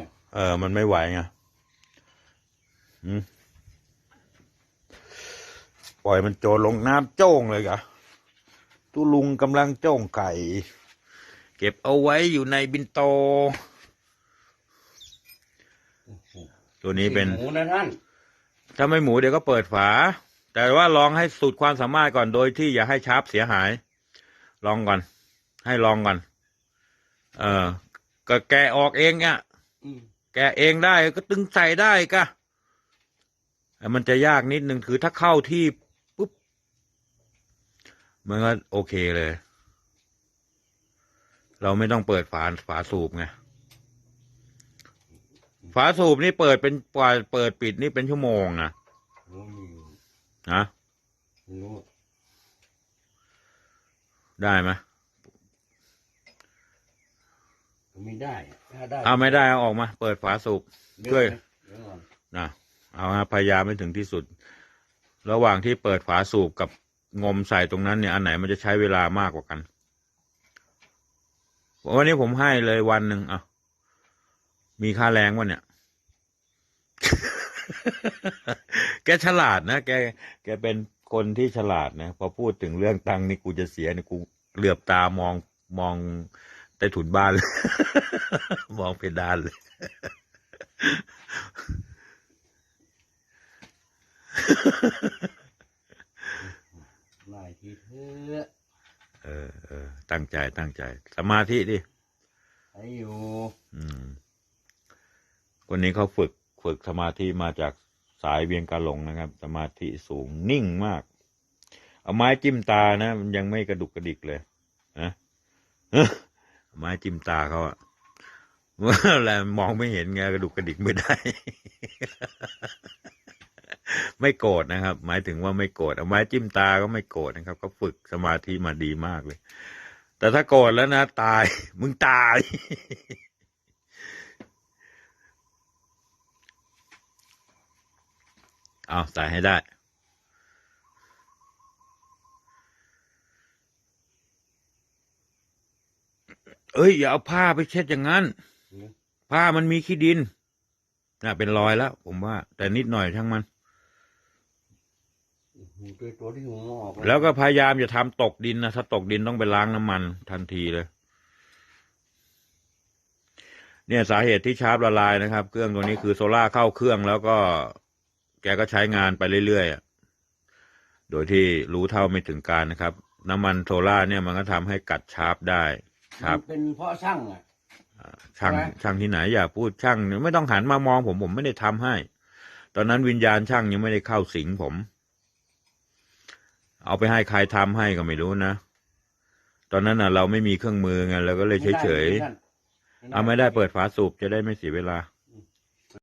อะเออ มันไม่ไหวไงอืมปล่อยมันโจรลงน้ำโจ้งเลยกะตุลุงกำลังโจ้งไก่ เก็บเอาไว้อยู่ในบินโต ตัวนี้เป็นหมูนะท่านถ้าไม่หมูเดี๋ยวก็เปิดฝา แต่ว่าลองให้สุดความสามารถก่อนโดยที่อย่าให้ชาร์ปเสียหาย ลองก่อน ให้ลองก่อน เออก็แกะออกเองอะอืม แกะเองได้ก็ตึงใส่ได้กะแต่มันจะยากนิดนึงคือถ้าเข้าที่ปุ๊บมันก็โอเคเลย เราไม่ต้องเปิดฝาฝาสูบไงฝาสูบนี่เปิดเป็นกว่าเปิดปิดนี่เป็นชั่วโมงนะโอ้ยนะไม่รู้ได้ไหม ไม่ได้ ถ้าได้เอาไม่ได้เอาออกมา เปิดฝาสูบดี๋ช่วยเดี๋ยวก่อนนะเอาฮะพยายามให้ถึงที่สุด ระหว่างที่เปิดฝาสูบกับงมใส่ตรงนั้นเนี่ยอันไหนมันจะใช้เวลามากกว่ากันวันนี้ผมให้เลยวันหนึ่งอะมีค่าแรงวะเนี่ย แกฉลาดนะแก แกเป็นคนที่ฉลาดนะพอพูดถึงเรื่องตังค์นี่กูจะเสียนี่กูเหลือบตามองมอง ใต้ถุนบ้านเลย มองเพดานเลย หลายทีเถอะเออเออตั้งใจตั้งใจ สมาธิดิไอ้อยู่อืมคนนี้เขาฝึกฝึกสมาธิมาจากสายเวียงกาหลงนะครับ สมาธิสูงนิ่งมาก เอาไม้จิ้มตานะ มันยังไม่กระดุกกระดิกเลยนะเอาไม้จิ้มตาเขาอะว่าอะไรมองไม่เห็นไงกระดุกกระดิกไม่ได้ ไม่โกรธนะครับ หมายถึงว่าไม่โกรธเอาไม้จิ้มตาก็ไม่โกรธนะครับก็ฝึกสมาธิมาดีมากเลย แต่ถ้าโกรธแล้วนะตาย มึงตาย เอาใส่ให้ได้ เอ้ยอย่าเอาผ้าไปเช็ดอย่างนั้น ผ้ามันมีขี้ดินน่ะเป็นรอยแล้ว ผมว่า แต่นิดหน่อยช่างมันตัวตัวที่หัวออกแล้วก็พยายามอย่าทำตกดินนะถ้าตกดินต้องไปล้างน้ำมันทันทีเลย เนี่ยสาเหตุที่ชาร์ปละลายนะครับ เครื่องตัวนี้คือโซล่าร์เข้าเครื่องแล้วก็ แกก็ใช้งานไปเรื่อยๆอะโดยที่รู้เท่าไม่ถึงการนะครับ น้ำมันโซล่าร์เนี่ยมันก็ทำให้กัดชาร์ปได้ ชาร์ปมันเป็นเพราะช่างอะช่างใช่ไหม ช่างที่ไหนอย่าพูดช่างไม่ต้องหันมามองผมผมไม่ได้ทำให้ ตอนนั้นวิญญาณช่างยังไม่ได้เข้าสิงผม เอาไปให้ใครทำให้ก็ไม่รู้นะ ตอนนั้นน่ะ เราไม่มีเครื่องมือไงเราก็เลยเฉยๆไม่ได้เอาไม่ได้เปิดฝาสูบจะได้ไม่เสียเวลา